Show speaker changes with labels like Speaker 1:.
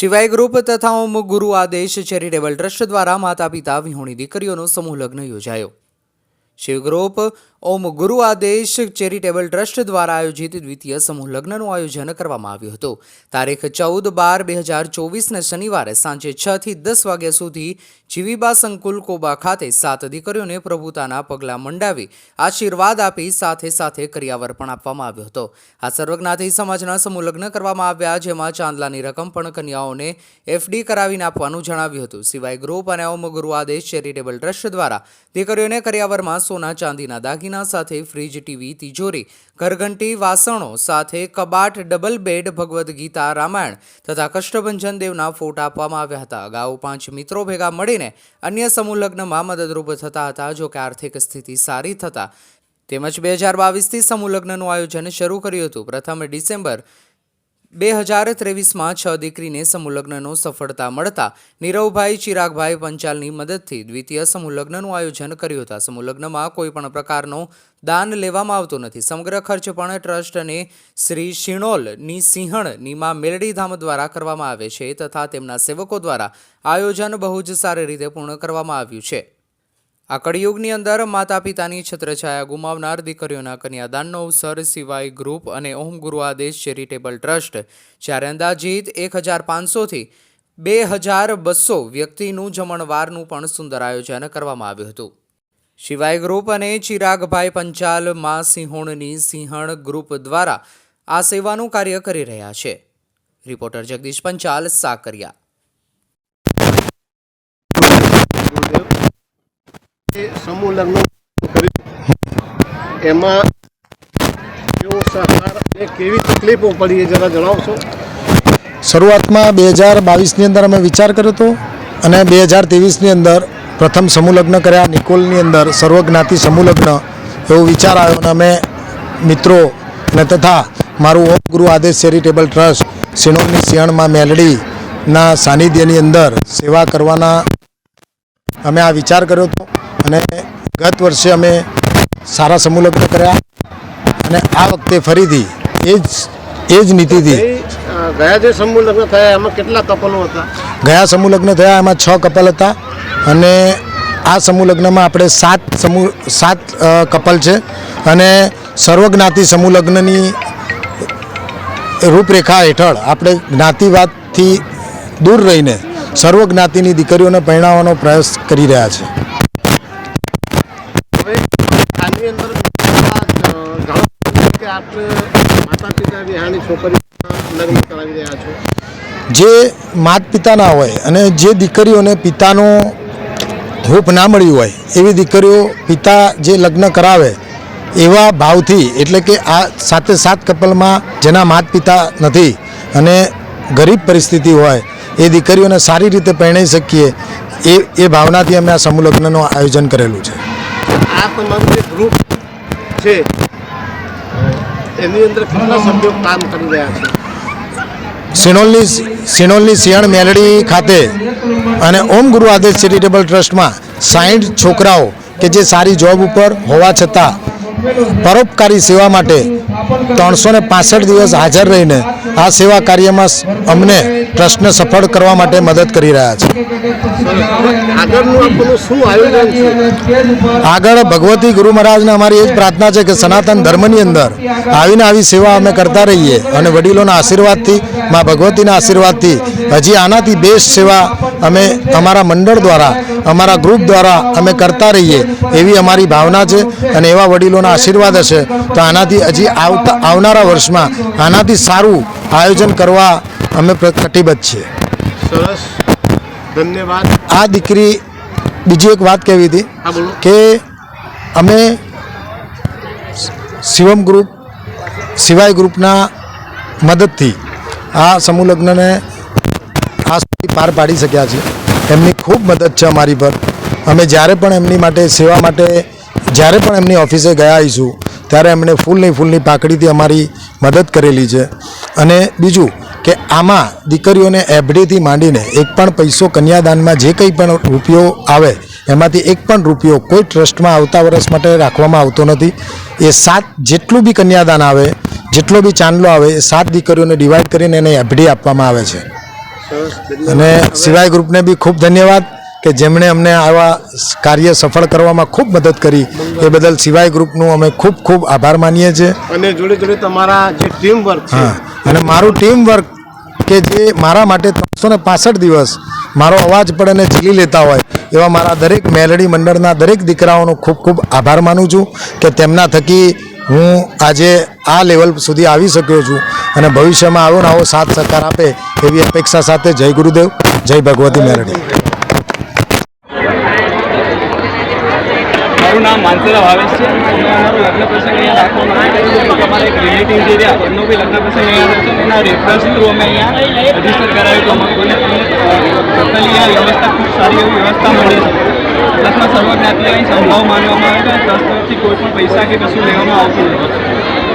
Speaker 1: શિવાય ગ્રુપ તથા ઓમ ગુરુ આદેશ ચેરિટેબલ ટ્રસ્ટ દ્વારા માતા પિતા વિહોણી દીકરીઓનો સમૂહ લગ્ન યોજાયો. શિવ ગ્રુપ ઓમ ગુરુ આદેશ ચેરિટેબલ ટ્રસ્ટ દ્વારા આયોજિત દ્વિતીય સમૂહ લગ્નનું આયોજન કરવામાં આવ્યું હતું. તારીખ ચૌદ બાર બે હજાર ચોવીસને શનિવારે સાંજે છ થી દસ વાગ્યા સુધી જીવીબા સંકુલ કોબા ખાતે સાત દીકરીઓને પ્રભુતાના પગલાં મંડાવી આશીર્વાદ આપી સાથે સાથે કરિયાવર પણ આપવામાં આવ્યો હતો. આ સર્વજ્ઞાથી સમાજના સમૂહ લગ્ન કરવામાં આવ્યા, જેમાં ચાંદલાની રકમ પણ કન્યાઓને એફડી કરાવીને આપવાનું જણાવ્યું હતું. સિવાય ગ્રુપ અને ઓમ ગુરુ આદેશ ચેરિટેબલ ટ્રસ્ટ દ્વારા દીકરીઓને કરિયાવરમાં સોના ચાંદીના દાગીના સાથે ફ્રીજ ટીવી તિજોરી, ઘરઘંટી વાસણો સાથે કબાટ, ડબલ બેડ, ભગવદ્ ગીતા, રામાયણ તથા કષ્ટભંજન દેવના ફોટા આપવામાં આવ્યા હતા. અગાઉ પાંચ મિત્રો ભેગા મળીને અન્ય સમૂહ લગ્નમાં મદદરૂપ થતા હતા, જો કે આર્થિક સ્થિતિ સારી થતા તેમજ બે હજાર બાવીસથી સમૂહ લગ્નનું આયોજન શરૂ કર્યું હતું. પ્રથમ ડિસેમ્બર બે હજાર ત્રેવીસમાં છ દીકરીને સમૂહલગ્નનો સફળતા મળતા નીરવભાઈ, ચિરાગભાઈ પંચાલની મદદથી દ્વિતીય સમૂહલગ્નનું આયોજન કર્યું હતું. સમૂહલગ્નમાં કોઈપણ કોઈ પણ પ્રકારનો દાન લેવામાં આવતો નથી. સમગ્ર ખર્ચ પણ ટ્રસ્ટ અને શ્રી શિણોલની સિંહણ, નીમા મેલડીધામ દ્વારા કરવામાં આવે છે તથા તેમના સેવકો દ્વારા આયોજન બહુ જ સારી રીતે પૂર્ણ કરવામાં આવ્યું છે. આ કળિયુગની અંદર માતા પિતાની છત્રછાયા ગુમાવનાર દીકરીઓના કન્યાદાનનો અવસર સિવાય ગ્રુપ અને ઓમ ગુરુ આદેશ ચેરિટેબલ ટ્રસ્ટ જ્યારે અંદાજિત એક હજાર પાંચસોથી બે હજાર બસો વ્યક્તિનું જમણવારનું પણ સુંદર આયોજન કરવામાં આવ્યું હતું. શિવાય ગ્રુપ અને ચિરાગભાઈ પંચાલ, માં સિંહોણની સિંહણ ગ્રુપ દ્વારા આ સેવાનું કાર્ય કરી રહ્યા છે. રિપોર્ટર જગદીશ પંચાલ, સાકરિયા
Speaker 2: એ સમૂહ લગ્ન એમાં કેવો સહકાર અને કેવી તકલીફો પડી એ જરા જણાવશો?
Speaker 3: શરૂઆતમાં બે હજાર બાવીસની અંદર અમે વિચાર કર્યો હતો અને બે હજાર ત્રેવીસની અંદર પ્રથમ સમૂહ લગ્ન કર્યા. નિકોલની અંદર સર્વજ્ઞાતિ સમૂહ લગ્ન એવો વિચાર આવ્યો અને અમે મિત્રો અને તથા મારું ઓમ ગુરુ આદેશ ચેરિટેબલ ટ્રસ્ટ સિણોલની સિંહણમાં મેલડીના સાનિધ્યની અંદર સેવા કરવાના અમે આ વિચાર કર્યો હતો. અને ગત વર્ષે અમે સારા સમૂહ લગ્ન કર્યા અને આ વખતે ફરીથી એ જ એ જ નીતિથી
Speaker 2: ગયા જે સમૂહ લગ્ન થયા એમાં કેટલા કપલો હતા?
Speaker 3: ગયા સમૂહ લગ્ન થયા એમાં છ કપલ હતા અને આ સમૂહ લગ્નમાં આપણે સાત સમૂહ સાત કપલ છે અને સર્વજ્ઞાતિ સમૂહ લગ્નની રૂપરેખા હેઠળ આપણે જ્ઞાતિવાદથી દૂર રહીને સર્વજ્ઞાતિની દીકરીઓને પરણાવવાનો પ્રયાસ કરી રહ્યા છે
Speaker 2: હવે આની અંદર બીજા, અ, ઘણું બધું કે માતા પિતા વિહાણી છોકરીઓના લગ્ન કરાવી રહ્યા છો?
Speaker 3: જે માત પિતાના હોય અને જે દીકરીઓને પિતાનો હૂપ ના મળ્યું હોય એવી દીકરીઓ પિતા જે લગ્ન કરાવે એવા ભાવથી એટલે કે આ સાતે સાત કપલમાં જેના માત પિતા નથી અને ગરીબ પરિસ્થિતિ હોય એ દીકરીઓને સારી રીતે પહેણી શકીએ એ એ ભાવનાથી અમે આ સમૂહ લગ્નનું આયોજન કરેલું છે.
Speaker 2: આ તમારું જે ગ્રુપ છે એની અંદર કેટલા સભ્યો કામ કરી રહ્યા છે?
Speaker 3: સિણોલની સિનોલની સિંહણ મેલડી ખાતે અને ઓમ ગુરુ આદેશ ચેરિટેબલ ટ્રસ્ટમાં સાઈઠ છોકરાઓ કે જે સારી જોબ ઉપર હોવા છતાં પરોપકારી સેવા માટે ત્રણસો ને દિવસ હાજર રહીને આ સેવા કાર્યમાં અમને ટ્રસ્ટને સફળ કરવા માટે મદદ કરી રહ્યા છે? આગળ ભગવતી ગુરુ મહારાજને અમારી એ જ પ્રાર્થના છે કે સનાતન ધર્મની અંદર આવીને આવી સેવા અમે કરતા રહીએ અને વડીલોના આશીર્વાદથી મા ભગવતીના આશીર્વાદથી હજી આનાથી બેસ્ટ સેવા અમે અમારા મંડળ દ્વારા અમારા ગ્રુપ દ્વારા અમે કરતા રહીએ એવી અમારી ભાવના છે અને એવા વડીલોના આશીર્વાદ હશે તો આનાથી હજી આવતા આવનારા વર્ષમાં આનાથી સારું આયોજન કરવા અમે કટિબદ્ધ છીએ.
Speaker 2: સરસ. ધન્યવાદ.
Speaker 3: આ દીકરી બીજી એક વાત કહેવી હતી કે અમે શિવમ ગ્રુપ સિવાય ગ્રુપના મદદથી આ સમૂહ લગ્નને આ સુધી પાર પાડી શક્યા છે એમની ખૂબ મદદ છે અમારી પર. અમે જ્યારે પણ એમની માટે સેવા માટે જ્યારે પણ એમની ઓફિસે ગયા આવીશું ત્યારે એમણે ફૂલની ફૂલની પાકડીથી અમારી મદદ કરેલી છે. અને બીજું કે આમાં દીકરીઓને એફડીથી માંડીને એક પણ પૈસો કન્યાદાનમાં જે કંઈ પણ રૂપિયો આવે એમાંથી એક પણ રૂપિયો કોઈ ટ્રસ્ટમાં આવતા વર્ષ માટે રાખવામાં આવતો નથી. એ સાત જેટલું બી કન્યાદાન આવે જેટલો બી ચાંદલો આવે એ સાત દીકરીઓને ડિવાઈડ કરીને એને એફડી આપવામાં આવે છે. અને સિવાય ગ્રુપને બી ખૂબ ધન્યવાદ. કે જેમણે અમને આવા કાર્ય સફળ કરવામાં ખૂબ મદદ કરી એ બદલ સિવાય ગ્રુપનું અમે ખૂબ ખૂબ આભાર માનીએ છીએ.
Speaker 2: અને જોડે જોડે તમારા જે ટીમ વર્ક
Speaker 3: હા અને મારું ટીમ વર્ક કે જે મારા માટે ત્રણસો ને પાસઠ દિવસ મારો અવાજ પણ એને ઝીલી લેતા હોય એવા મારા દરેક મેલડી મંડળના દરેક દીકરાઓનો ખૂબ ખૂબ આભાર માનું છું કે તેમના થકી હું આજે આ લેવલ સુધી આવી શક્યો છું અને ભવિષ્યમાં આવો ને આવો સાથ સહકાર આપે એવી અપેક્ષા સાથે જય ગુરુદેવ જય ભગવતી મેલડી.
Speaker 4: મારું નામ માનસેરા ભાવેશ છે? અને અમારો લગ્ન પ્રસંગ અહીંયા રાખવામાં માટે અમારા એક રિલેટિવ જે રહ્યા એમનો બી લગ્ન પ્રસંગ અહીંયા છે એના રેફરન્સ થ્રુ અમે અહીંયા રજિસ્ટર કરાવ્યું તો અમારે કોઈને ટોટલી અહીંયા વ્યવસ્થા ખૂબ સારી એવી વ્યવસ્થા મળી છે. પ્લસમાં સર્વજ્ઞાતિ અહીં સંભાવ માનવામાં આવે છે અને ટ્રસ્ટ કોઈ પણ પૈસા કે કશું લેવામાં આવતું નથી.